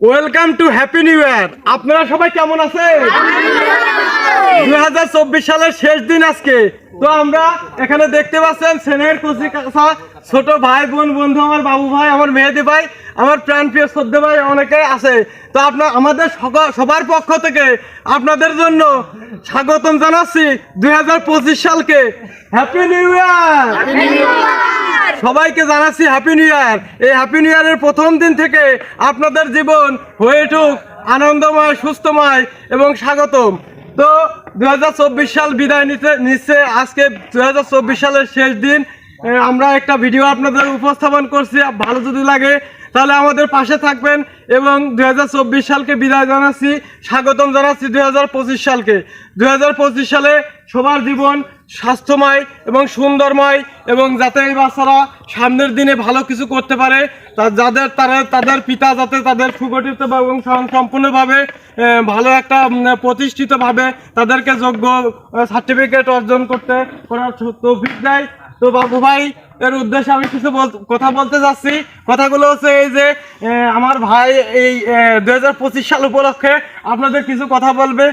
Welcome to happy new year আপনারা সবাই কেমন আছেন? চব্বিশ সালের শেষ দিন আজকে। তো আমরা এখানে দেখতে পাচ্ছেন সেনের কুচি কাছা ছোট ভাই, বোন, বন্ধু আমার বাবু ভাই, আমার মেহেদি ভাই, আমার প্রাণ প্রিয় শ্রদ্ধা ভাই অনেকে আছে। তো আপনার আমাদের সবার পক্ষ থেকে আপনাদের জন্য স্বাগতম জানাচ্ছি দুই হাজার পঁচিশ সালকে। হ্যাপি নিউ ইয়ার সবাইকে জানাচ্ছি হ্যাপি নিউ ইয়ার এই হ্যাপি নিউ ইয়ারের প্রথম দিন থেকে আপনাদের জীবন হয়ে উঠুক আনন্দময়, সুস্থময় এবং স্বাগতম। তো দু হাজার চব্বিশ সাল বিদায় নিতে নিচ্ছে আজকে দু হাজার চব্বিশ সালের শেষ দিন। আমরা একটা ভিডিও আপনাদের উপস্থাপন করছি। ভালো যদি লাগে তাহলে আমাদের পাশে থাকবেন এবং দু হাজার চব্বিশ সালকে বিদায় জানাচ্ছি, স্বাগতম জানাচ্ছি দু হাজার পঁচিশ সালকে। দু হাজার পঁচিশ সালে সবার জীবন স্বাস্থ্যময় এবং সুন্দরময় এবং যাতে এই বাচ্চারা সামনের দিনে ভালো কিছু করতে পারে যাদের তারা, তাদের পিতা যাতে তাদের সুগঠিত এবং সম্পূর্ণভাবে ভালো একটা প্রতিষ্ঠিতভাবে তাদেরকে যোগ্য সার্টিফিকেট অর্জন করতে করার তৌফিক দেয়। তো বাবু ভাই এর উদ্দেশ্যে আমি কিছু বল- কথা বলতে যাচ্ছি। কথাগুলো হচ্ছে এই যে আমার ভাই এই দুই হাজার পঁচিশ সাল উপলক্ষে আপনাদের কিছু কথা বলবে।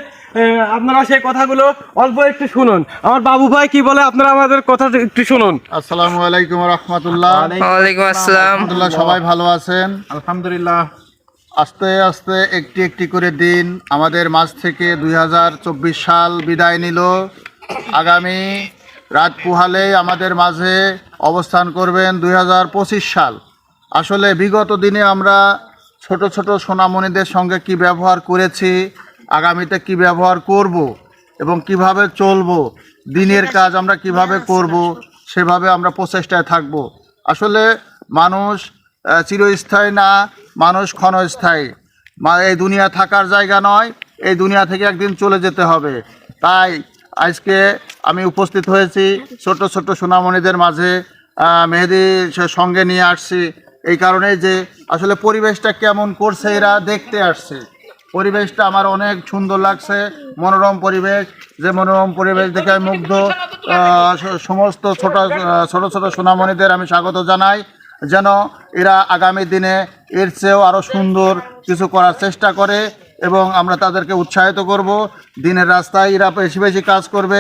আপনারা সেই কথাগুলো অল্প একটু শুনুন। আমার বাবু ভাই কি বলে আপনারা আমাদের কথা একটু শুনুন। আসসালামু আলাইকুম রহমতুল্লাহ। ওয়ালাইকুম আসসালাম। আলহামদুলিল্লাহ সবাই ভালো আছেন? আলহামদুলিল্লাহ। আস্তে আস্তে একটি একটি করে দিন আমাদের মাঝ থেকে দুই হাজার চব্বিশ সাল বিদায় নিল। আগামী রাত পুহালে আমাদের মাঝে অবস্থান করবেন দু হাজার পঁচিশ সাল। আসলে বিগত দিনে আমরা ছোট ছোট সোনামণিদের সঙ্গে কি ব্যবহার করেছি, আগামীতে কি ব্যবহার করব এবং কীভাবে চলবো, দিনের কাজ আমরা কীভাবে করব, সেভাবে আমরা প্রচেষ্টায় থাকব। আসলে মানুষ চিরস্থায়ী না, মানুষ ক্ষণস্থায়ী। এই দুনিয়া থাকার জায়গা নয়, এই দুনিয়া থেকে একদিন চলে যেতে হবে। তাই আজকে আমি উপস্থিত হয়েছি ছোট ছোট সোনামণিদের মাঝে মেহেদি সঙ্গে নিয়ে আসছি। এই কারণে যে আসলে পরিবেশটা কেমন করছে এরা দেখতে আসছে। পরিবেশটা আমার অনেক সুন্দর লাগছে, মনোরম পরিবেশ। যে মনোরম পরিবেশ দেখে আমি মুগ্ধ। সমস্ত ছোট ছোট ছোট সোনামণিদের আমি স্বাগত জানাই। যেন এরা আগামী দিনে এর চেয়েও আরও সুন্দর কিছু করার চেষ্টা করে। এবং আমরা তাদেরকে উৎসাহিত করব। দিনের রাস্তায় এরা বেশি বেশি কাজ করবে।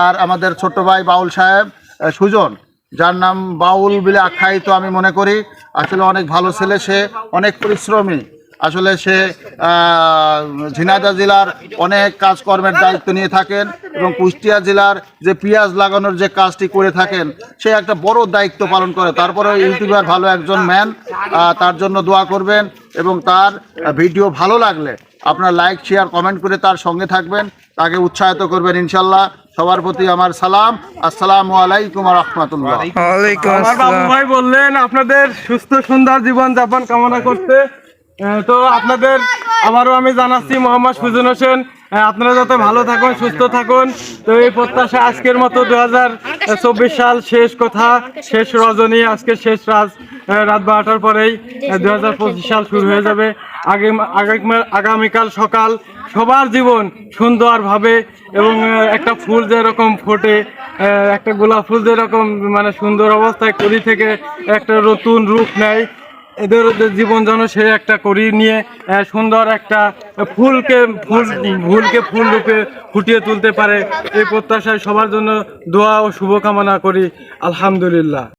আর আমাদের ছোট্ট ভাই বাউল সাহেব সুজন, যার নাম বাউল বলে আখ্যায়িত আমি মনে করি। আসলে অনেক ভালো ছেলে সে, অনেক পরিশ্রমী। আসলে সে ঝিনাইদা জেলার অনেক কাজকর্মের দায়িত্ব নিয়ে থাকেন এবং কুষ্টিয়া জেলার যে পেঁয়াজ লাগানোর যে কাজটি করে থাকেন, সে একটা বড় দায়িত্ব পালন করে। তারপরে ইউটিউবার ভালো একজন ম্যান তার জন্য দোয়া করবেন। এবং তার ভিডিও ভালো লাগলে আপনার লাইক শেয়ার কমেন্ট করে তার সঙ্গে থাকবেন। তাকে উৎসাহিত করবেন ইনশাল্লাহ। সবার প্রতি আমার সালাম। আসসালামু আলাইকুম রহমতুল্লাহ। আমার বাবু ভাই বললেন আপনাদের সুস্থ সুন্দর জীবন যাপন কামনা করতে। আহ, তো আপনাদের আবারও আমি জানাচ্ছি মোহাম্মদ সুজন হোসেন। আপনারা যাতে ভালো থাকুন সুস্থ থাকুন তো এই প্রত্যাশা আজকের মতো দু হাজার চব্বিশ সাল শেষ কথা শেষ রজনী আজকে শেষ রাজ রাত বারোটার পরেই দু হাজার পঁচিশ সাল শুরু হয়ে যাবে। আগে আগামী- আগামীকাল সকাল সবার জীবন সুন্দরভাবে এবং একটা ফুল যেরকম ফোটে একটা গোলাপ ফুল যেরকম মানে সুন্দর অবস্থায় কলি থেকে একটা নতুন রূপ নেয়। এদের জীবন যেন সে একটা করি নিয়ে সুন্দর একটা ফুলকে ফুল ফুলকে ফুল রূপে ফুটিয়ে তুলতে পারে। এই প্রত্যাশায় সবার জন্য দোয়া ও শুভকামনা করি। আলহামদুলিল্লাহ।